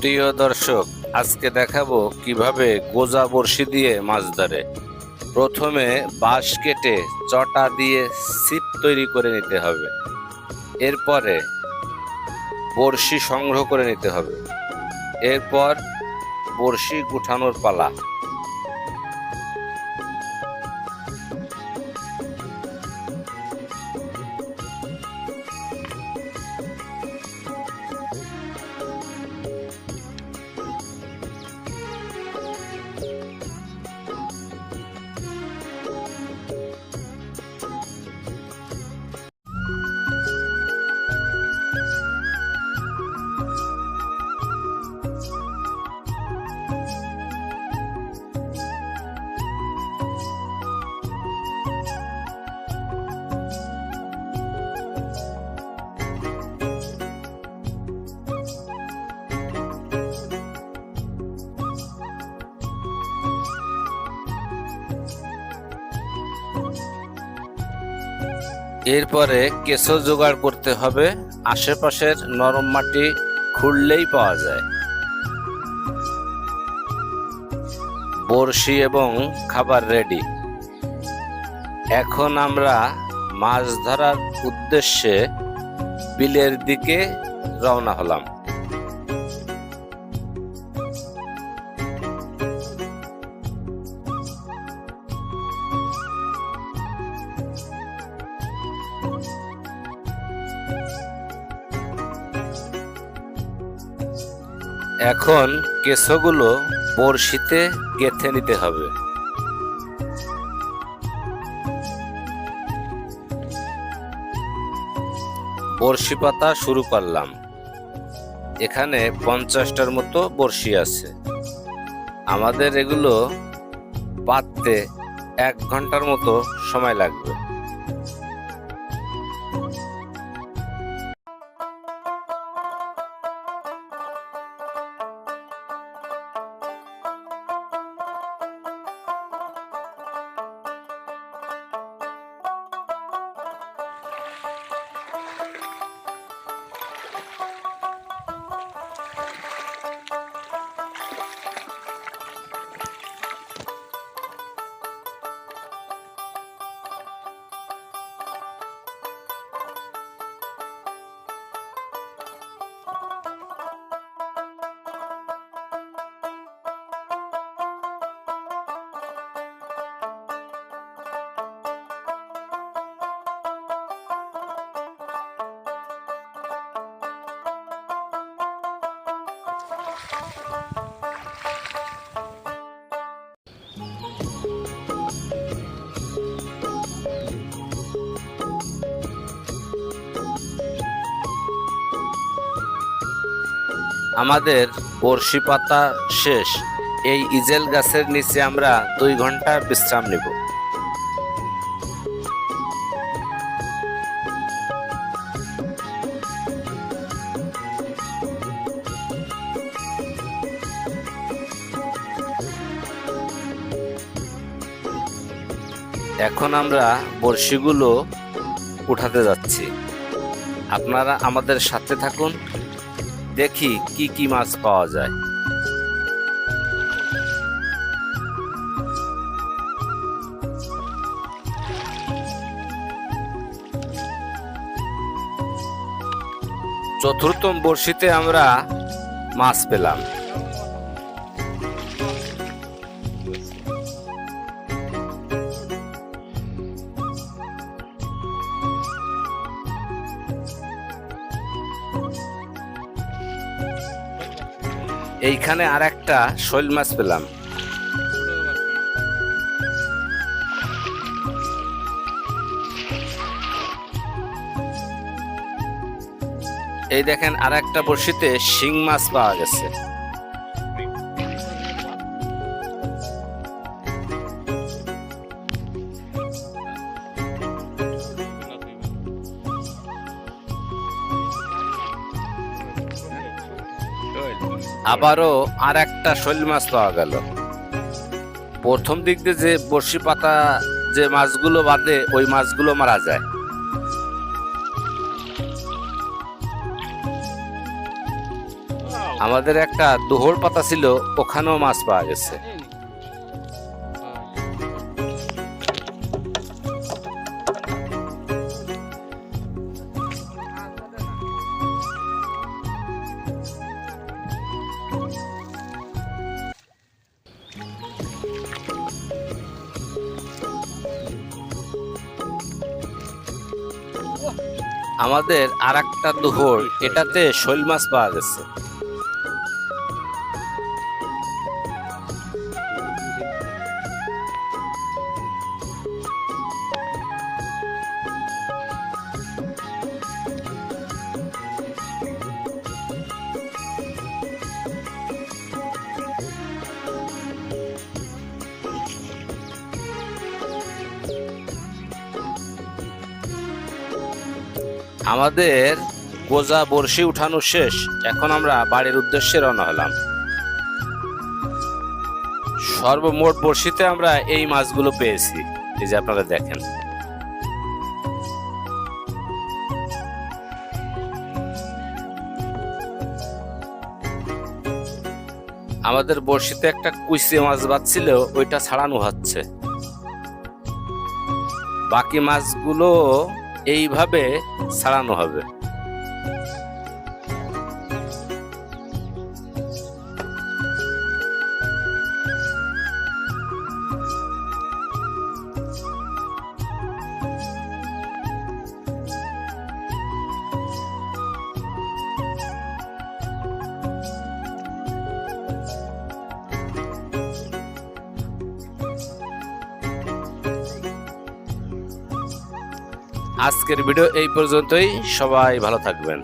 প্রিয় দর্শক, আজকে দেখাবো কীভাবে গোজা বড়শি দিয়ে মাছ ধরে। প্রথমে বাঁশ কেটে চটা দিয়ে ছিপ তৈরি করে নিতে হবে। এরপরে বড়শি সংগ্রহ করে নিতে হবে। এরপর বড়শি গুঠানোর পালা। এরপরে কেঁচো জোগাড় করতে হবে। আশেপাশের নরম মাটি খুঁড়লেই পাওয়া যায়। বড়শি এবং খাবার রেডি এখন আমরা মাছ ধরার উদ্দেশ্যে বিলের দিকে রওনা হলাম। এখন কেঁচোগুলো বড়শিতে গেঁথে নিতে হবে। বড়শি পাতা শুরু করলাম। এখানে পঞ্চাশটার মতো বড়শি আছে। আমাদের এগুলো পাততে এক ঘণ্টার মতো সময় লাগবে। আমাদের বড়শি পাতা শেষ। এই ইজেল গাছের নিচে আমরা দুই ঘণ্টা বিশ্রাম নিব। এখন আমরা বড়শিগুলো উঠাতে যাচ্ছি। আপনারা আমাদের সাথে থাকুন। দেখি কি কি মাছ পাওয়া যায়। চতুর্থম বর্ষিতে আমরা মাছ পেলাম। এইখানে আর একটা শৈল মাছ পেলাম। এই দেখেন আর একটা বড়শিতে শিং মাছ পাওয়া গেছে। আবারও আর একটা শৈল মাছ পাওয়া গেল। প্রথম দিক দিয়ে যে বড়শি পাতা, যে মাছগুলো বাদে ওই মাছগুলো মারা যায়। আমাদের একটা দোহর পাতা ছিল, ওখানেও মাছ পাওয়া গেছে। আমাদের আর একটা দুহর এটাতে শৈল মাছ পাওয়া গেছে। আমাদের গোজা বড়শি উঠানো শেষ। এখন আমরা বাড়ির উদ্দেশ্যে রওনা হলাম। সর্বমোট বড়শিতে আমরা এই মাছগুলো পেয়েছি। এই যে আপনারা দেখেন। আমাদের বড়শিতে একটা কুইসে মাছ বাঁচছিল, ওইটা ছাড়ানো হচ্ছে। বাকি মাছগুলো এইভাবে ছাড়ানো হবে। আজকের ভিডিও এই পর্যন্তই। সবাই ভালো থাকবেন।